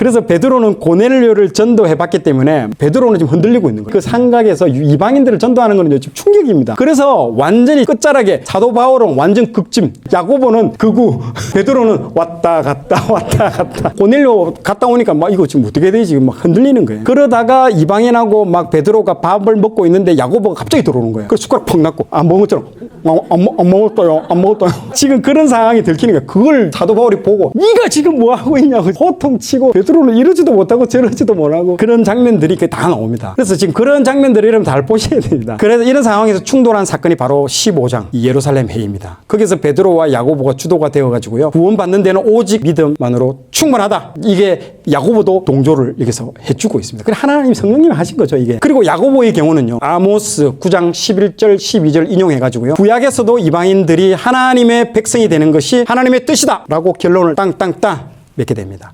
그래서 베드로는 고넬료를 전도해 봤기 때문에 베드로는 지금 흔들리고 있는 거예요. 그 상각에서 이방인들을 전도하는 거는 지금 충격입니다. 그래서 완전히 끝자락에 사도 바울은 완전 극짐, 야고보는 극우, 베드로는 왔다 갔다 왔다 갔다. 고넬료 갔다 오니까 막 이거 지금 어떻게 되지? 막 흔들리는 거예요. 그러다가 이방인하고 막 베드로가 밥을 먹고 있는데 야고보가 갑자기 들어오는 거예요. 그 숟가락 퍽 놨고 안 먹은 것처럼 어, 안, 먹- 안 먹었어요. 안 먹었어요. 지금 그런 상황이 거예요. 그걸 사도 바울이 보고 네가 지금 뭐 하고 있냐고 호통치고 베드로 는 이러지도 못하고 저러지도 못하고 그런 장면들이 그다 나옵니다. 그래서 지금 그런 장면들을 여러분 잘 보셔야 됩니다. 그래서 이런 상황에서 충돌한 사건이 바로 15장 이 예루살렘 회의입니다. 거기서 베드로와 야고보가 주도가 되어 가지고요. 구원받는 데는 오직 믿음만으로 충분하다. 이게 야고보도 동조를 여기서 해주고 있습니다. 그래 하나님 성령님이 하신 거죠 이게. 그리고 야고보의 경우는요. 아모스 9장 11절 12절 인용해 가지고요. 구약에서도 이방인들이 하나님의 백성이 되는 것이 하나님의 뜻이다라고 결론을 땅땅땅 맺게 됩니다.